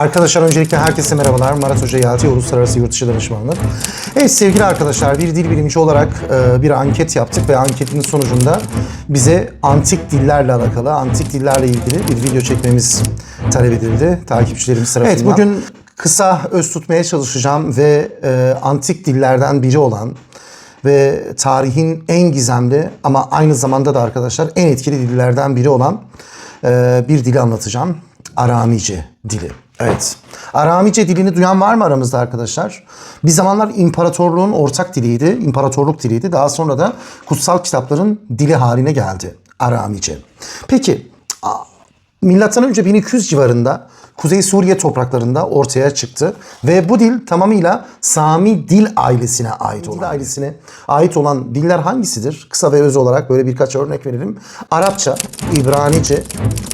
Arkadaşlar öncelikle herkese merhabalar. Marat Hoca Yalti Uluslararası Yurt Dışı Danışmanlık. Evet sevgili arkadaşlar bir dil bilimci olarak e, bir anket yaptık ve anketin sonucunda bize antik dillerle alakalı, antik dillerle ilgili bir video çekmemiz talep edildi takipçilerimiz tarafından. Evet bugün kısa öz tutmaya çalışacağım ve e, antik dillerden biri olan ve tarihin en gizemli ama aynı zamanda da arkadaşlar en etkili dillerden biri olan e, bir dili anlatacağım. Aramice dili. Evet. Aramice dilini duyan var mı aramızda arkadaşlar? Bir zamanlar imparatorluğun ortak diliydi. imparatorluk diliydi. Daha sonra da kutsal kitapların dili haline geldi. Aramice. Peki milattan önce 1200 civarında Kuzey Suriye topraklarında ortaya çıktı ve bu dil tamamıyla Sami dil ailesine ait olan. Dil ailesine ait olan diller hangisidir? Kısa ve öz olarak böyle birkaç örnek verelim. Arapça, İbranice,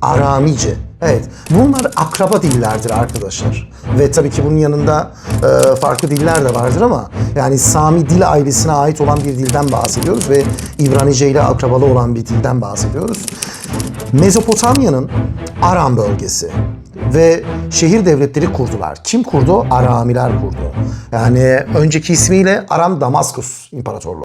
Aramice. Evet, bunlar akraba dillerdir arkadaşlar. Ve tabii ki bunun yanında e, farklı diller de vardır ama yani Sami dil ailesine ait olan bir dilden bahsediyoruz ve İbranice ile akrabalı olan bir dilden bahsediyoruz. Mezopotamya'nın Aram bölgesi ve şehir devletleri kurdular. Kim kurdu? Aramiler kurdu. Yani önceki ismiyle Aram Damaskus İmparatorluğu.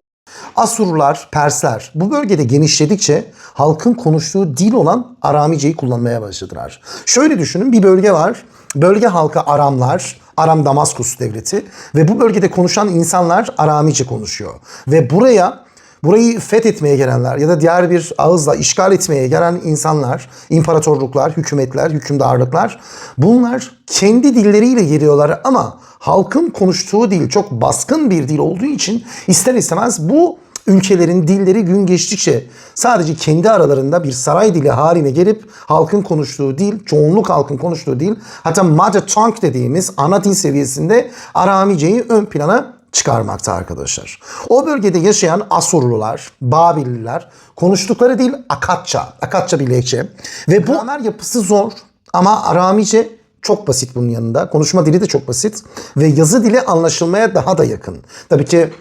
Asurlular, Persler bu bölgede genişledikçe halkın konuştuğu dil olan Aramice'yi kullanmaya başladılar. Şöyle düşünün bir bölge var. Bölge halkı Aramlar, Aram Damaskus devleti ve bu bölgede konuşan insanlar Aramice konuşuyor. Ve buraya Burayı fethetmeye gelenler ya da diğer bir ağızla işgal etmeye gelen insanlar, imparatorluklar, hükümetler, hükümdarlıklar bunlar kendi dilleriyle geliyorlar ama halkın konuştuğu dil çok baskın bir dil olduğu için ister istemez bu ülkelerin dilleri gün geçtikçe sadece kendi aralarında bir saray dili haline gelip halkın konuştuğu dil, çoğunluk halkın konuştuğu dil hatta mother tongue dediğimiz ana dil seviyesinde Aramice'yi ön plana çıkarmakta arkadaşlar. O bölgede yaşayan Asurlular, Babililer konuştukları dil Akatça, Akatça bir lehçe ve bu gramer yapısı zor ama Aramice çok basit bunun yanında. Konuşma dili de çok basit ve yazı dili anlaşılmaya daha da yakın. Tabii ki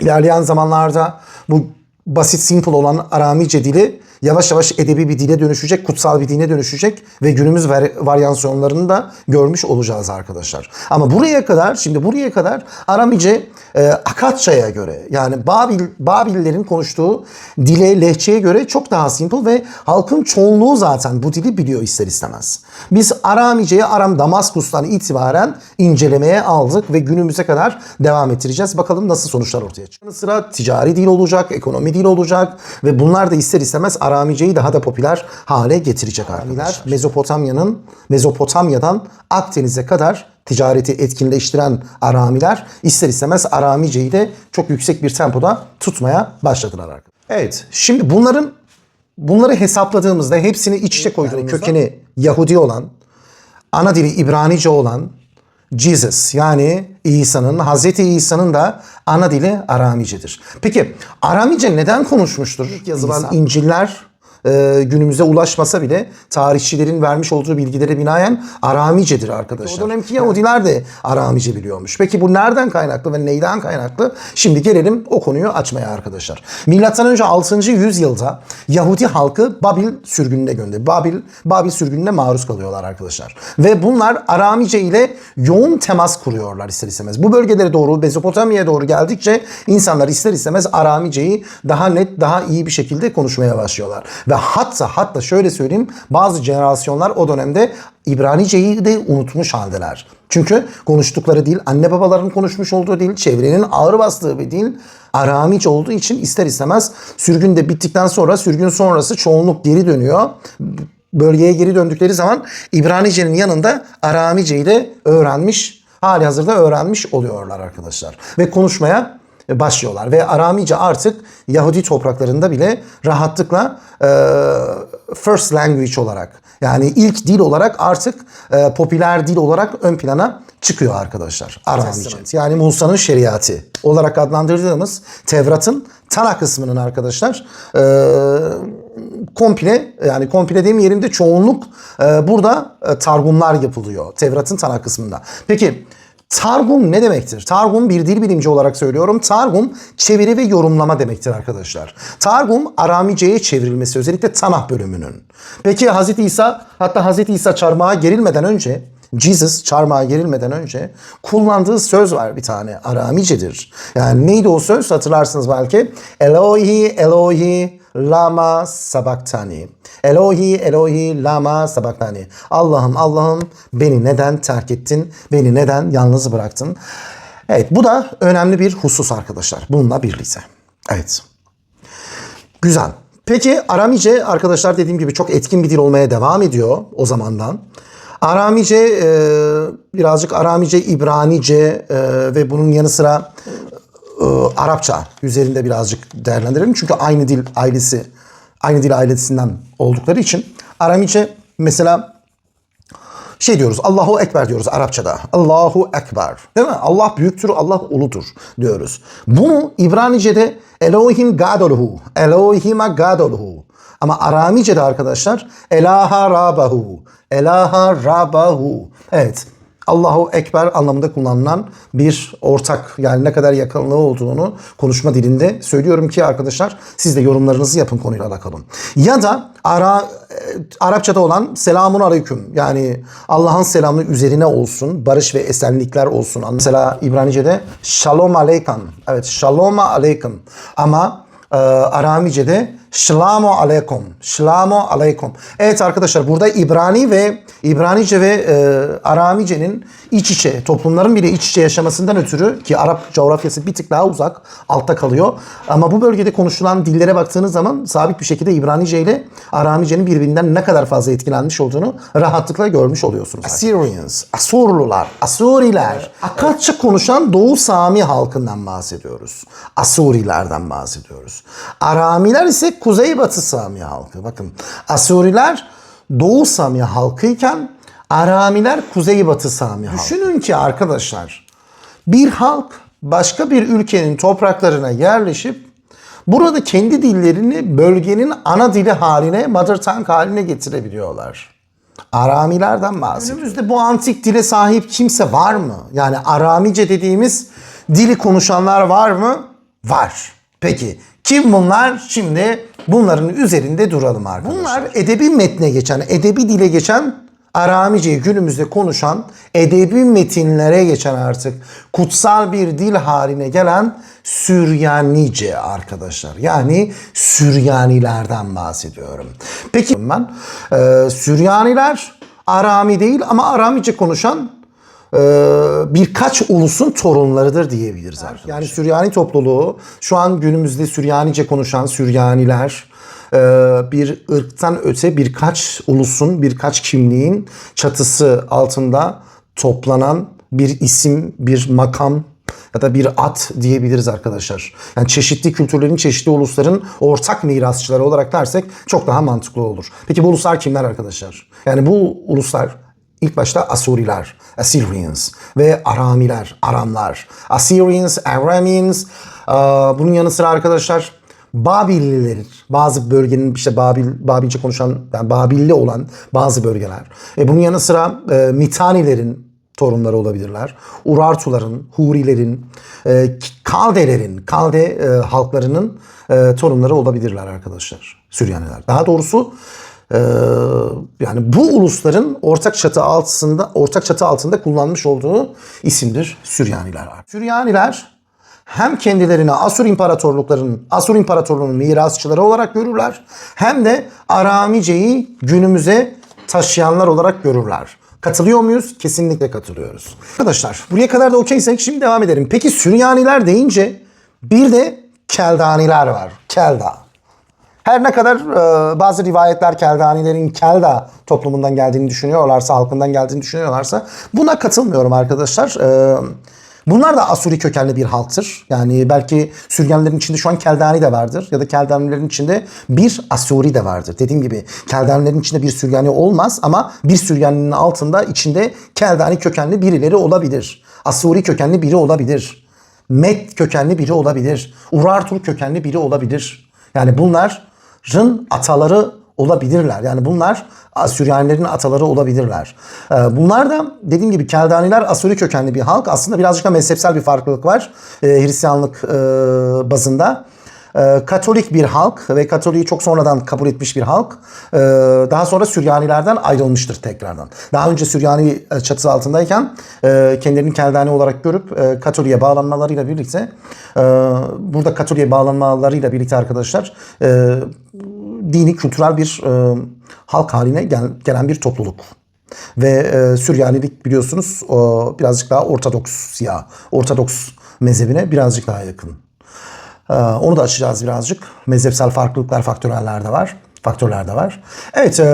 ilerleyen zamanlarda bu basit simple olan Aramice dili yavaş yavaş edebi bir dile dönüşecek, kutsal bir dine dönüşecek ve günümüz var- varyasyonlarını da görmüş olacağız arkadaşlar. Ama buraya kadar, şimdi buraya kadar Aramice e, Akatça'ya göre yani Babil Babillerin konuştuğu dile, lehçeye göre çok daha simple ve halkın çoğunluğu zaten bu dili biliyor ister istemez. Biz Aramice'yi Aram Damaskus'tan itibaren incelemeye aldık ve günümüze kadar devam ettireceğiz. Bakalım nasıl sonuçlar ortaya. Yanı sıra ticari dil olacak, ekonomi dil olacak ve bunlar da ister istemez Aramice'yi daha da popüler hale getirecek arkadaşlar. Mezopotamya'nın Mezopotamya'dan Akdeniz'e kadar ticareti etkinleştiren Aramiler ister istemez Aramice'yi de çok yüksek bir tempoda tutmaya başladılar arkadaşlar. Evet, şimdi bunların bunları hesapladığımızda hepsini iç içe koyduğumuzda kökeni Yahudi olan, ana dili İbranice olan Jesus yani İsa'nın, Hazreti İsa'nın da ana dili Aramice'dir. Peki Aramice neden konuşmuştur? Yazılan İncil'ler e, günümüze ulaşmasa bile tarihçilerin vermiş olduğu bilgilere binaen Aramice'dir arkadaşlar. O dönemki Yahudiler de Aramice biliyormuş. Peki bu nereden kaynaklı ve neyden kaynaklı? Şimdi gelelim o konuyu açmaya arkadaşlar. Milattan önce 6. yüzyılda Yahudi halkı Babil sürgününe gönderdi. Babil Babil sürgününe maruz kalıyorlar arkadaşlar. Ve bunlar Aramice ile yoğun temas kuruyorlar ister istemez. Bu bölgelere doğru Mezopotamya'ya doğru geldikçe insanlar ister istemez Aramice'yi daha net, daha iyi bir şekilde konuşmaya başlıyorlar. Ve hatta hatta şöyle söyleyeyim bazı jenerasyonlar o dönemde İbranice'yi de unutmuş haldeler. Çünkü konuştukları dil anne babaların konuşmuş olduğu dil, çevrenin ağır bastığı bir dil. Aramice olduğu için ister istemez sürgün de bittikten sonra sürgün sonrası çoğunluk geri dönüyor. Bölgeye geri döndükleri zaman İbranice'nin yanında Aramice'yi de öğrenmiş, hali hazırda öğrenmiş oluyorlar arkadaşlar. Ve konuşmaya başlıyorlar. Ve Aramice artık Yahudi topraklarında bile rahatlıkla e, first language olarak yani ilk dil olarak artık e, popüler dil olarak ön plana çıkıyor arkadaşlar. Aramice. Yani Musa'nın şeriatı olarak adlandırdığımız Tevrat'ın Tanah kısmının arkadaşlar e, komple yani komple demeyelim de çoğunluk e, burada e, targumlar yapılıyor Tevrat'ın Tanah kısmında. Peki Targum ne demektir? Targum bir dil bilimci olarak söylüyorum. Targum çeviri ve yorumlama demektir arkadaşlar. Targum Aramice'ye çevrilmesi özellikle Tanah bölümünün. Peki Hazreti İsa hatta Hazreti İsa çarmıha gerilmeden önce Jesus çarmıha gerilmeden önce kullandığı söz var bir tane. Aramicedir. Yani neydi o söz hatırlarsınız belki. Elohi Elohi lama sabaktani. Elohi Elohi lama sabaktani. Allah'ım Allah'ım beni neden terk ettin? Beni neden yalnız bıraktın? Evet bu da önemli bir husus arkadaşlar. Bununla birlikte. Evet. Güzel. Peki Aramice arkadaşlar dediğim gibi çok etkin bir dil olmaya devam ediyor o zamandan. Aramice e, birazcık Aramice, İbranice e, ve bunun yanı sıra e, Arapça üzerinde birazcık değerlendirelim. Çünkü aynı dil ailesi, aynı dil ailesinden oldukları için Aramice mesela şey diyoruz Allahu Ekber diyoruz Arapçada. Allahu Ekber. Değil mi? Allah büyüktür, Allah uludur diyoruz. Bunu İbranice'de Elohim Gadolhu. Elohima Gadolhu. Ama Aramice'de arkadaşlar Elaha Rabahu. Elaha Rabahu. Evet. Allahu Ekber anlamında kullanılan bir ortak yani ne kadar yakınlığı olduğunu konuşma dilinde söylüyorum ki arkadaşlar siz de yorumlarınızı yapın konuyla alakalı. Ya da ara, e, Arapçada olan selamun aleyküm yani Allah'ın selamı üzerine olsun barış ve esenlikler olsun. Mesela İbranice'de shalom aleyküm evet shalom aleyküm ama e, Aramice'de Şlamu aleykum. Şlamu aleykum. Evet arkadaşlar burada İbrani ve İbranice ve e, Aramice'nin iç içe, toplumların bile iç içe yaşamasından ötürü ki Arap coğrafyası bir tık daha uzak, altta kalıyor. Ama bu bölgede konuşulan dillere baktığınız zaman sabit bir şekilde İbranice ile Aramice'nin birbirinden ne kadar fazla etkilenmiş olduğunu rahatlıkla görmüş oluyorsunuz. Assyrians, Asurlular, Asuriler, Akatça konuşan Doğu Sami halkından bahsediyoruz. Asurilerden bahsediyoruz. Aramiler ise Kuzeybatı Sami halkı. Bakın Asuriler Doğu Sami halkıyken Aramiler Kuzeybatı Sami halkı. Düşünün ki arkadaşlar bir halk başka bir ülkenin topraklarına yerleşip burada kendi dillerini bölgenin ana dili haline, mother tongue haline getirebiliyorlar. Aramilerden bahsediyor. Önümüzde bu antik dile sahip kimse var mı? Yani Aramice dediğimiz dili konuşanlar var mı? Var. Peki kim bunlar? Şimdi bunların üzerinde duralım arkadaşlar. Bunlar edebi metne geçen, edebi dile geçen Aramice'yi günümüzde konuşan, edebi metinlere geçen artık kutsal bir dil haline gelen Süryanice arkadaşlar. Yani Süryanilerden bahsediyorum. Peki ben e, Süryaniler Arami değil ama Aramice konuşan birkaç ulusun torunlarıdır diyebiliriz arkadaşlar. Yani Süryani topluluğu şu an günümüzde Süryanice konuşan Süryaniler e, bir ırktan öte birkaç ulusun, birkaç kimliğin çatısı altında toplanan bir isim, bir makam ya da bir at diyebiliriz arkadaşlar. Yani çeşitli kültürlerin, çeşitli ulusların ortak mirasçıları olarak dersek çok daha mantıklı olur. Peki bu uluslar kimler arkadaşlar? Yani bu uluslar ilk başta Asuriler, Assyrians ve Aramiler, Aramlar. Assyrians, Arameans, aa, bunun yanı sıra arkadaşlar Babilliler, bazı bölgenin işte Babil, Babilce konuşan, yani Babilli olan bazı bölgeler. E bunun yanı sıra e, Mitanilerin torunları olabilirler. Urartuların, Hurilerin, e, Kaldelerin, Kalde e, halklarının e, torunları olabilirler arkadaşlar. Süryaniler. Daha doğrusu e, yani bu ulusların ortak çatı altında ortak çatı altında kullanmış olduğu isimdir Süryaniler. Süryaniler hem kendilerini Asur imparatorluklarının Asur imparatorluğunun mirasçıları olarak görürler hem de Aramice'yi günümüze taşıyanlar olarak görürler. Katılıyor muyuz? Kesinlikle katılıyoruz. Arkadaşlar buraya kadar da okeysek şimdi devam edelim. Peki Süryaniler deyince bir de Keldaniler var. Kelda. Her ne kadar e, bazı rivayetler Keldanilerin Kelda toplumundan geldiğini düşünüyorlarsa, halkından geldiğini düşünüyorlarsa buna katılmıyorum arkadaşlar. E, bunlar da Asuri kökenli bir halktır. Yani belki Süryanilerin içinde şu an Keldani de vardır ya da Keldanilerin içinde bir Asuri de vardır. Dediğim gibi Keldanilerin içinde bir Süryani olmaz ama bir Süryaninin altında içinde Keldani kökenli birileri olabilir. Asuri kökenli biri olabilir. Med kökenli biri olabilir. Urartu kökenli biri olabilir. Yani bunların ataları olabilirler. Yani bunlar Süryanilerin ataları olabilirler. Ee, Bunlar da dediğim gibi Keldaniler Asuri kökenli bir halk. Aslında birazcık da mezhepsel bir farklılık var. Ee, Hristiyanlık e, bazında. E, Katolik bir halk ve Katolik'i çok sonradan kabul etmiş bir halk. E, daha sonra Süryanilerden ayrılmıştır tekrardan. Daha önce Süryani e, çatısı altındayken e, kendilerini Keldani olarak görüp e, Katolik'e bağlanmalarıyla birlikte e, burada Katolik'e bağlanmalarıyla birlikte arkadaşlar e, dini kültürel bir halk haline gel- gelen bir topluluk. Ve e, Süryanilik biliyorsunuz birazcık daha Ortodoks ya Ortodoks mezhebine birazcık daha yakın. Ee, Onu da açacağız birazcık. Mezhepsel farklılıklar, faktöreller de var. Faktörler de var. Evet, e,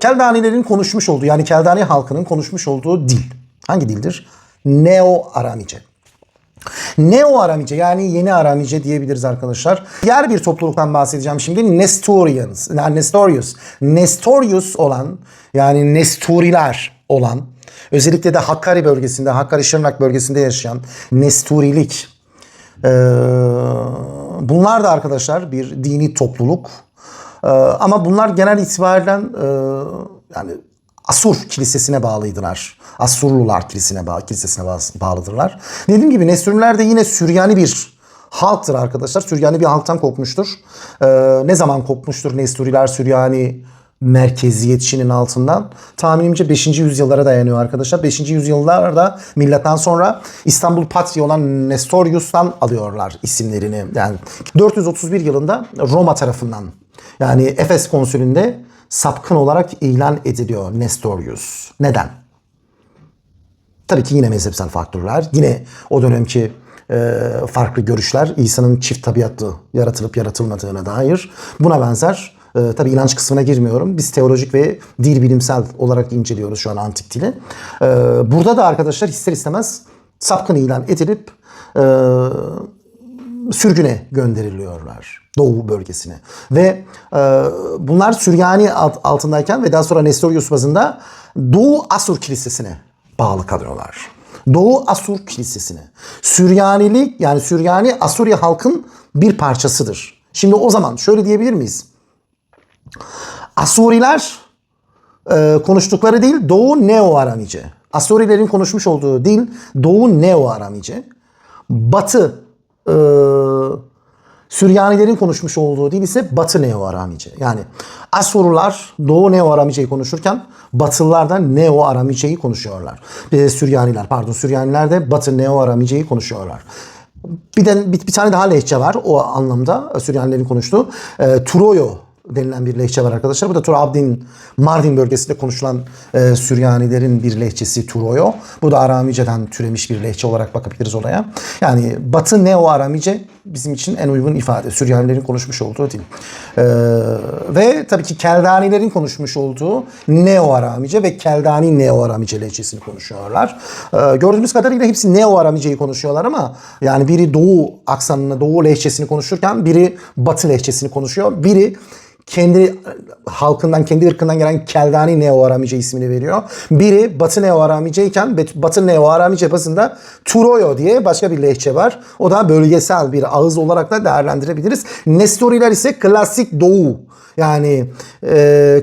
Keldanilerin konuşmuş olduğu yani Keldani halkının konuşmuş olduğu dil. Hangi dildir? Neo-Aramice. Neo-Aramice yani yeni Aramice diyebiliriz arkadaşlar. Diğer bir topluluktan bahsedeceğim şimdi. Nestorians, Nestorius. Nestorius olan yani Nesturiler olan özellikle de Hakkari bölgesinde, Hakkari Şırnak bölgesinde yaşayan Nesturilik bunlar da arkadaşlar bir dini topluluk. Ee, ama bunlar genel itibariyle e, yani Asur kilisesine bağlıydılar. Asurlular kilisesine, bağ, kilisesine bağ- bağlıdırlar. Dediğim gibi Nesuriler de yine Süryani bir halktır arkadaşlar. Süryani bir halktan kopmuştur. Ee, ne zaman kopmuştur Nesuriler Süryani merkeziyetçinin altından tahminimce 5. yüzyıllara dayanıyor arkadaşlar. 5. yüzyıllarda milattan sonra İstanbul Patri olan Nestorius'tan alıyorlar isimlerini. Yani 431 yılında Roma tarafından yani Efes konsülünde sapkın olarak ilan ediliyor Nestorius. Neden? Tabii ki yine mezhepsel faktörler. Yine o dönemki e, farklı görüşler. İsa'nın çift tabiatlı yaratılıp yaratılmadığına dair. Buna benzer e, tabii inanç kısmına girmiyorum. Biz teolojik ve dil bilimsel olarak inceliyoruz şu an antik dili. E, burada da arkadaşlar ister istemez sapkın ilan edilip e, sürgüne gönderiliyorlar. Doğu bölgesine. Ve e, bunlar Süryani alt- altındayken ve daha sonra Nestorius bazında Doğu Asur Kilisesi'ne bağlı kalıyorlar. Doğu Asur Kilisesi'ne. Süryanilik yani Süryani Asurya halkın bir parçasıdır. Şimdi o zaman şöyle diyebilir miyiz? Asuriler e, konuştukları dil Doğu Neo-Aramice. Asurilerin konuşmuş olduğu dil Doğu Neo-Aramice. Batı e, Süryanilerin konuşmuş olduğu dil ise Batı Neo-Aramice. Yani Asurlular Doğu Neo-Aramice'yi konuşurken Batılılar da Neo-Aramice'yi konuşuyorlar. Bir Süryaniler pardon Süryaniler de Batı Neo-Aramice'yi konuşuyorlar. Bir, de, bir, bir tane daha lehçe var o anlamda Süryanilerin konuştuğu. E, Turoyo denilen bir lehçe var arkadaşlar. Bu da Turabdin, Mardin bölgesinde konuşulan e, Süryanilerin bir lehçesi Turoyo. Bu da Aramice'den türemiş bir lehçe olarak bakabiliriz olaya. Yani Batı Neo-Aramice bizim için en uygun ifade. Süryanilerin konuşmuş olduğu dil. E, ve tabii ki Keldanilerin konuşmuş olduğu Neo-Aramice ve Keldani Neo-Aramice lehçesini konuşuyorlar. E, gördüğümüz kadarıyla hepsi Neo-Aramice'yi konuşuyorlar ama yani biri Doğu aksanını, Doğu lehçesini konuşurken biri Batı lehçesini konuşuyor. Biri kendi halkından, kendi ırkından gelen Keldani Neo-Aramice ismini veriyor. Biri Batı Neo-Aramice iken Batı Neo-Aramice bazında Turoyo diye başka bir lehçe var. O da bölgesel bir ağız olarak da değerlendirebiliriz. Nestoriler ise klasik Doğu yani e,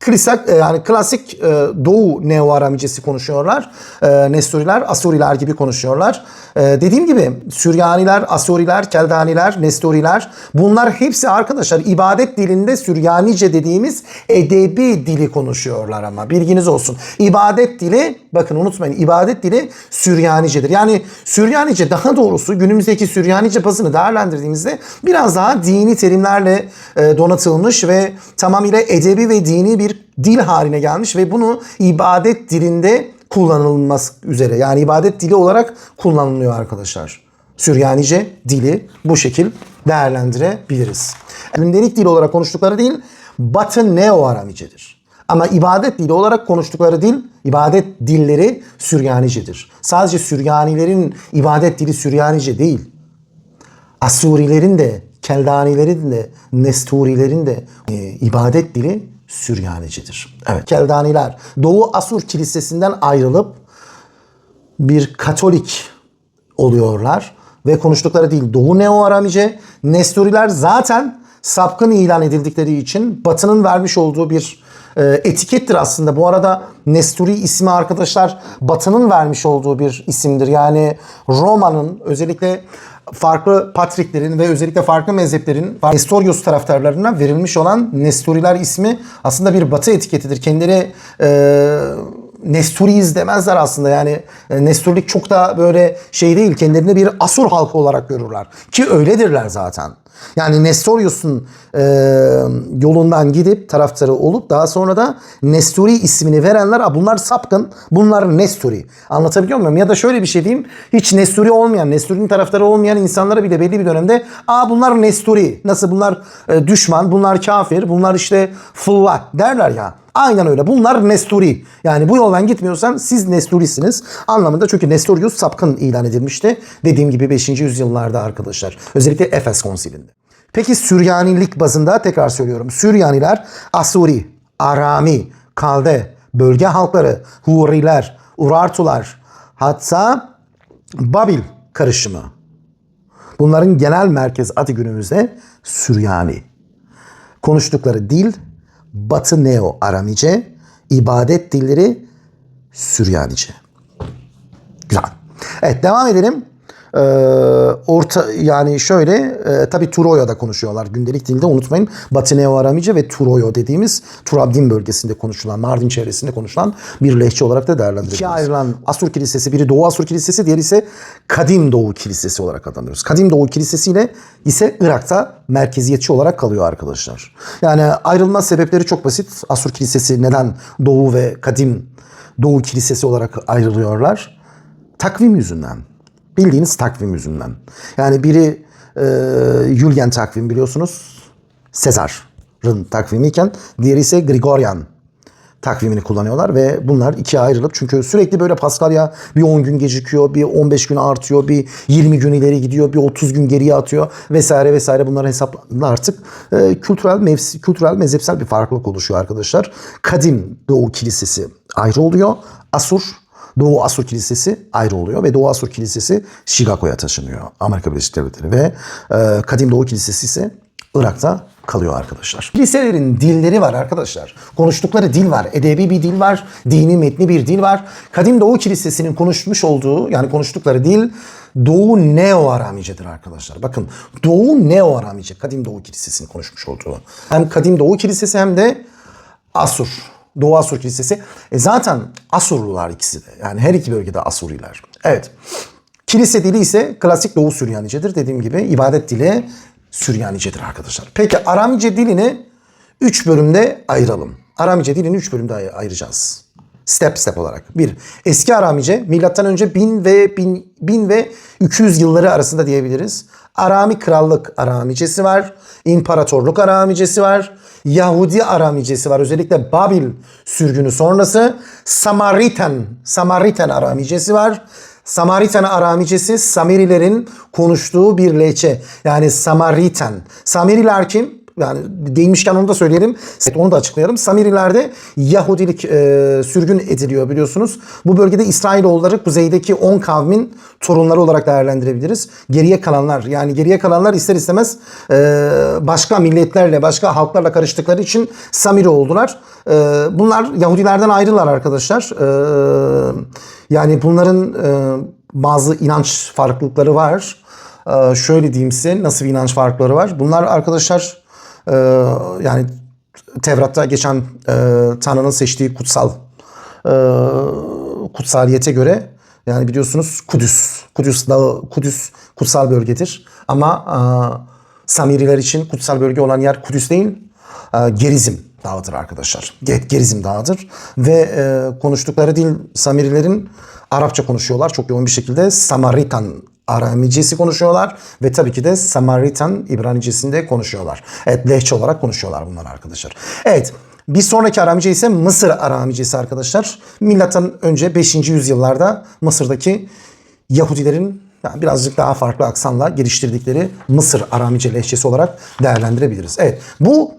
kri- Klasak, yani klasik e, Doğu Neo-Aramicesi konuşuyorlar. E, Nestoriler, Asuriler gibi konuşuyorlar. E, dediğim gibi Süryaniler, Asuriler, Keldaniler, Nestoriler bunlar hepsi arkadaşlar ibadet dilinde Süryanice dediğimiz edebi dili konuşuyorlar ama bilginiz olsun. İbadet dili bakın unutmayın ibadet dili Süryanicedir. Yani Süryanice daha doğrusu günümüzdeki Süryanice bazını değerlendirdiğimizde biraz daha dini terimlerle e, donatılmış ve tamamıyla edebi ve dini bir dil haline gelmiş ve bunu ibadet dilinde kullanılması üzere yani ibadet dili olarak kullanılıyor arkadaşlar. Süryanice dili bu şekil değerlendirebiliriz. Gündelik dil olarak konuştukları dil Batı Neo-Aramice'dir. Ama ibadet dili olarak konuştukları dil, ibadet dilleri Süryanicedir. Sadece Süryanilerin ibadet dili Süryanice değil. Asurilerin de, Keldanilerin de, Nesturilerin de e, ibadet dili Süryanicidir. Evet. Keldaniler Doğu Asur Kilisesi'nden ayrılıp bir Katolik oluyorlar ve konuştukları dil Doğu Neo-Aramice. Nesturiler zaten sapkın ilan edildikleri için Batı'nın vermiş olduğu bir e, etikettir aslında. Bu arada Nesturi ismi arkadaşlar Batı'nın vermiş olduğu bir isimdir. Yani Roma'nın özellikle farklı Patriklerin ve özellikle farklı mezheplerin Nestorius taraftarlarına verilmiş olan Nestoriler ismi aslında bir batı etiketidir. Kendileri e, Nesturiyiz demezler aslında yani e, Nestorlik çok da böyle şey değil kendilerini bir Asur halkı olarak görürler ki öyledirler zaten. Yani Nestorius'un e, yolundan gidip taraftarı olup daha sonra da Nesturi ismini verenler "Aa, bunlar sapkın bunlar Nesturi. Anlatabiliyor muyum? Ya da şöyle bir şey diyeyim hiç Nesturi olmayan Nesturi'nin taraftarı olmayan insanlara bile belli bir dönemde aa bunlar Nesturi nasıl bunlar e, düşman bunlar kafir bunlar işte fullah derler ya. Aynen öyle. Bunlar Nesturi. Yani bu yoldan gitmiyorsan siz Nesturisiniz anlamında. Çünkü Nestorius sapkın ilan edilmişti. Dediğim gibi 5. yüzyıllarda arkadaşlar. Özellikle Efes konsilinde. Peki Süryanilik bazında tekrar söylüyorum. Süryaniler Asuri, Arami, Kalde, bölge halkları, Huriler, Urartular, hatta Babil karışımı. Bunların genel merkez adı günümüzde Süryani. Konuştukları dil Batı Neo Aramice, ibadet dilleri Süryanice. Güzel. Evet devam edelim. Ee, orta yani şöyle e, tabi Turoya'da konuşuyorlar gündelik dilde unutmayın Batı Neo Aramice ve Turoyo dediğimiz Turabdin bölgesinde konuşulan Mardin çevresinde konuşulan bir lehçe olarak da değerlendiriyoruz. İkiye ayrılan Asur Kilisesi biri Doğu Asur Kilisesi diğeri ise Kadim Doğu Kilisesi olarak adlandırıyoruz. Kadim Doğu Kilisesi ile ise Irak'ta merkeziyetçi olarak kalıyor arkadaşlar. Yani ayrılma sebepleri çok basit. Asur Kilisesi neden Doğu ve Kadim Doğu Kilisesi olarak ayrılıyorlar? Takvim yüzünden. Bildiğiniz takvim yüzünden. Yani biri e, Julian takvim biliyorsunuz. Sezar'ın takvimiyken diğeri ise Gregorian takvimini kullanıyorlar ve bunlar ikiye ayrılıp çünkü sürekli böyle Paskalya bir 10 gün gecikiyor, bir 15 gün artıyor, bir 20 gün ileri gidiyor, bir 30 gün geriye atıyor vesaire vesaire bunların hesaplarında artık e, kültürel mevsi, kültürel mezhepsel bir farklılık oluşuyor arkadaşlar. Kadim Doğu Kilisesi ayrı oluyor. Asur Doğu Asur Kilisesi ayrı oluyor ve Doğu Asur Kilisesi Chicago'ya taşınıyor. Amerika Birleşik Devletleri ve e, Kadim Doğu Kilisesi ise Irak'ta kalıyor arkadaşlar. Kiliselerin dilleri var arkadaşlar. Konuştukları dil var. Edebi bir dil var. Dini metni bir dil var. Kadim Doğu Kilisesi'nin konuşmuş olduğu yani konuştukları dil Doğu Neo-Aramice'dir arkadaşlar. Bakın Doğu Neo-Aramice Kadim Doğu Kilisesi'nin konuşmuş olduğu. Hem Kadim Doğu Kilisesi hem de Asur. Doğu Asur Kilisesi. E zaten Asurlular ikisi de. Yani her iki bölgede Asuriler. Evet. Kilise dili ise klasik Doğu Süryanicedir. Dediğim gibi ibadet dili Süryanicedir arkadaşlar. Peki Aramice dilini 3 bölümde ayıralım. Aramice dilini 3 bölümde ay- ayıracağız. Step step olarak. Bir, eski Aramice milattan önce 1000 ve 1000, 1000 ve 200 yılları arasında diyebiliriz. Arami krallık Aramicesi var. İmparatorluk Aramicesi var. Yahudi Aramicesi var. Özellikle Babil sürgünü sonrası Samaritan, Samaritan Aramicesi var. Samaritan Aramicesi Samirilerin konuştuğu bir lehçe. Yani Samaritan. Samiriler kim? Yani değinmişken onu da söyleyelim. Onu da açıklayalım. Samirilerde Yahudilik e, sürgün ediliyor biliyorsunuz. Bu bölgede İsrailoğulları kuzeydeki 10 kavmin torunları olarak değerlendirebiliriz. Geriye kalanlar yani geriye kalanlar ister istemez e, başka milletlerle başka halklarla karıştıkları için Samiri oldular. E, bunlar Yahudilerden ayrılar arkadaşlar. E, yani bunların e, bazı inanç farklılıkları var. E, şöyle diyeyim size nasıl bir inanç farkları var. Bunlar arkadaşlar e, yani Tevrat'ta geçen e, Tanrı'nın seçtiği kutsal e, kutsaliyete göre yani biliyorsunuz Kudüs, Kudüs dağı, Kudüs kutsal bölgedir. Ama e, Samiriler için kutsal bölge olan yer Kudüs değil, e, Gerizim dağıdır arkadaşlar. Ge- Gerizim dağıdır ve e, konuştukları dil Samirilerin Arapça konuşuyorlar çok yoğun bir şekilde. Samaritan Aramicesi konuşuyorlar ve tabii ki de Samaritan İbranicesinde konuşuyorlar. Evet lehçe olarak konuşuyorlar bunlar arkadaşlar. Evet bir sonraki Aramice ise Mısır Aramicesi arkadaşlar. Milattan önce 5. yüzyıllarda Mısır'daki Yahudilerin yani birazcık daha farklı aksanla geliştirdikleri Mısır Aramice lehçesi olarak değerlendirebiliriz. Evet bu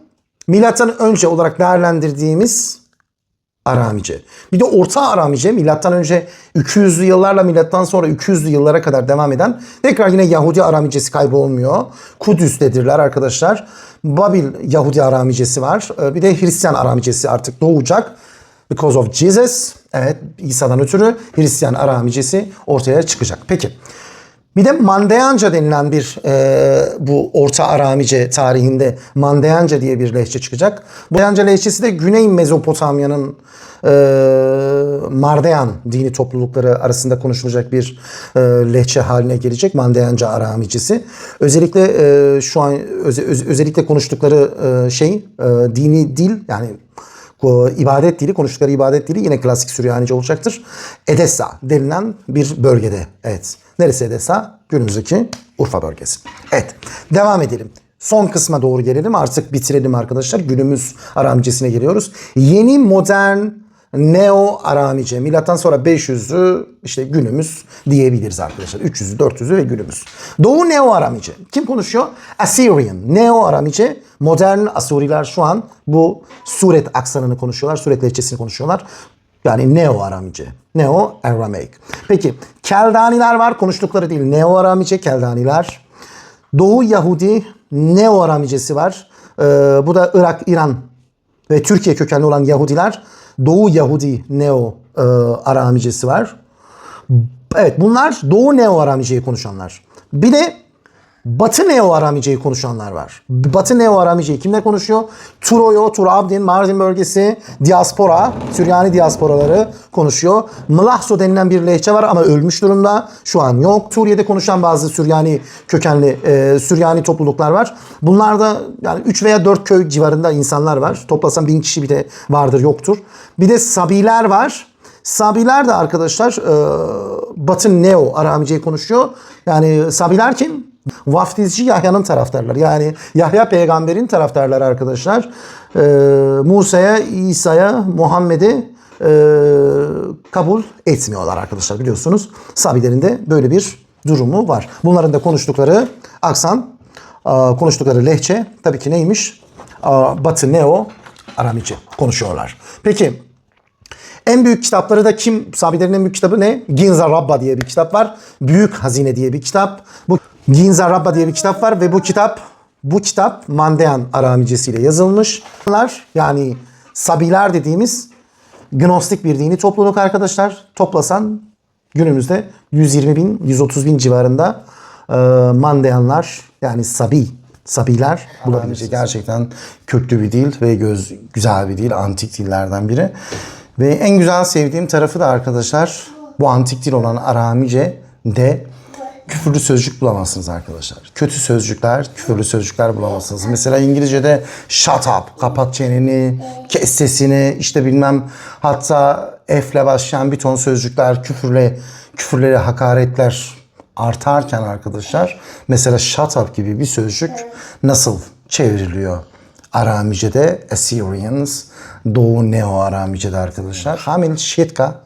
milattan önce olarak değerlendirdiğimiz Aramice. Bir de Orta Aramice milattan önce 200'lü yıllarla milattan sonra 200'lü yıllara kadar devam eden tekrar yine Yahudi Aramicesi kaybolmuyor. Kudüs'tedirler arkadaşlar. Babil Yahudi Aramicesi var. Ee, Bir de Hristiyan Aramicesi artık doğacak. Because of Jesus. Evet İsa'dan ötürü Hristiyan Aramicesi ortaya çıkacak. Peki. Bir de Mandeyanca denilen bir e, bu Orta Aramice tarihinde Mandeyanca diye bir lehçe çıkacak. Bu Mandeyanca lehçesi de Güney Mezopotamya'nın e, Mardeyan dini toplulukları arasında konuşulacak bir e, lehçe haline gelecek Mandeyanca Aramicesi. Özellikle e, şu an öze- öz- özellikle konuştukları e, şey e, dini dil yani ibadet dili, konuştukları ibadet dili yine klasik Süryanice olacaktır. Edessa denilen bir bölgede. Evet. Neresi Edessa? Günümüzdeki Urfa bölgesi. Evet. Devam edelim. Son kısma doğru gelelim. Artık bitirelim arkadaşlar. Günümüz Aramicesine geliyoruz. Yeni modern Neo Aramice. Milattan sonra 500'ü işte günümüz diyebiliriz arkadaşlar. 300'ü, 400'ü ve günümüz. Doğu Neo Aramice. Kim konuşuyor? Assyrian. Neo Aramice. Modern Asuriler şu an bu Suret aksanını konuşuyorlar. Suret lehçesini konuşuyorlar. Yani Neo Aramice. Neo Aramaik. Peki Keldaniler var. Konuştukları değil. Neo Aramice, Keldaniler. Doğu Yahudi Neo Aramicesi var. Ee, bu da Irak, İran ve Türkiye kökenli olan Yahudiler Doğu Yahudi Neo e, Aramicesi var. Evet bunlar Doğu Neo Aramice'yi konuşanlar. Bir de Batı Neo Aramice'yi konuşanlar var. Batı Neo Aramice'yi kimler konuşuyor? Turoyo, Tur Abdin, Mardin bölgesi, diaspora, Süryani diasporaları konuşuyor. Mlahso denilen bir lehçe var ama ölmüş durumda. Şu an yok. Suriye'de konuşan bazı Süryani kökenli e, Süryani topluluklar var. Bunlarda yani 3 veya 4 köy civarında insanlar var. Toplasan 1000 kişi bile vardır yoktur. Bir de Sabiler var. Sabiler de arkadaşlar e, Batı Neo Aramice'yi konuşuyor. Yani Sabiler kim? Vaftizci Yahya'nın taraftarları. Yani Yahya peygamberin taraftarları arkadaşlar. E, Musa'ya, İsa'ya, Muhammed'e e, kabul etmiyorlar arkadaşlar biliyorsunuz. Sabilerin de böyle bir durumu var. Bunların da konuştukları aksan, konuştukları lehçe tabii ki neymiş? Batı Neo Aramice konuşuyorlar. Peki en büyük kitapları da kim? Sabilerin en büyük kitabı ne? Ginza Rabba diye bir kitap var. Büyük Hazine diye bir kitap. Bu Ginza Rabba diye bir kitap var ve bu kitap bu kitap Mandeyan Aramicesiyle yazılmış. Bunlar yani Sabiler dediğimiz Gnostik bir dini topluluk arkadaşlar. Toplasan günümüzde 120 bin, 130 bin civarında e, Mandeyanlar yani Sabi, Sabiler bulabilecek. Gerçekten köklü bir dil ve göz, güzel bir dil. Antik dillerden biri. Ve en güzel sevdiğim tarafı da arkadaşlar bu antik dil olan Aramice de küfürlü sözcük bulamazsınız arkadaşlar. Kötü sözcükler, küfürlü sözcükler bulamazsınız. Mesela İngilizce'de shut up, kapat çeneni, kes sesini, işte bilmem hatta F'le başlayan bir ton sözcükler, küfürle, küfürlere hakaretler artarken arkadaşlar mesela shut up gibi bir sözcük nasıl çevriliyor? Aramice'de Assyrians, Doğu Neo Aramice'de arkadaşlar. Hamil Şetka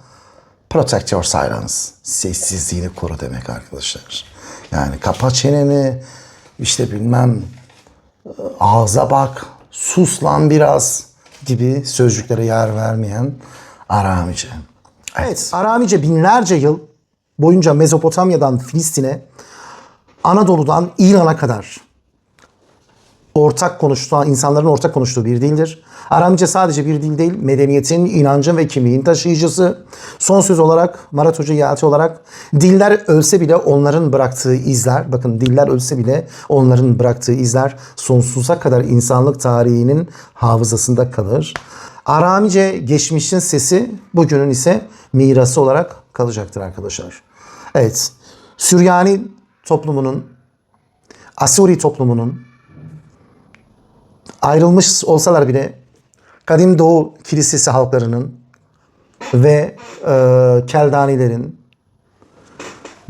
Protect your silence. Sessizliğini koru demek arkadaşlar. Yani kapa çeneni, işte bilmem ağza bak, sus lan biraz gibi sözcüklere yer vermeyen Aramice. Evet, Aramice binlerce yıl boyunca Mezopotamya'dan Filistin'e, Anadolu'dan İran'a kadar ortak konuştuğu, insanların ortak konuştuğu bir dildir. Aramice sadece bir dil değil, medeniyetin, inancın ve kimliğin taşıyıcısı. Son söz olarak, Marat Hoca Yati olarak, diller ölse bile onların bıraktığı izler, bakın diller ölse bile onların bıraktığı izler sonsuza kadar insanlık tarihinin hafızasında kalır. Aramice geçmişin sesi, bugünün ise mirası olarak kalacaktır arkadaşlar. Evet, Süryani toplumunun, Asuri toplumunun, ayrılmış olsalar bile Kadim Doğu Kilisesi halklarının ve e, Keldanilerin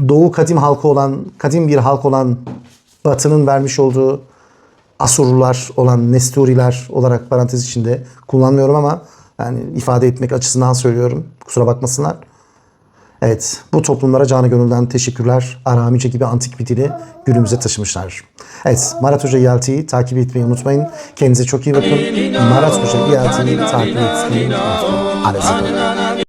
Doğu kadim halkı olan, kadim bir halk olan Batı'nın vermiş olduğu Asurlular olan Nesturiler olarak parantez içinde kullanmıyorum ama yani ifade etmek açısından söylüyorum. Kusura bakmasınlar. Evet, bu toplumlara canı gönülden teşekkürler. Aramice gibi antik bir dili günümüze taşımışlar. Evet, Marat Hoca Yelti'yi takip etmeyi unutmayın. Kendinize çok iyi bakın. Marat Hoca Yelti'yi takip etmeyi unutmayın. Hadi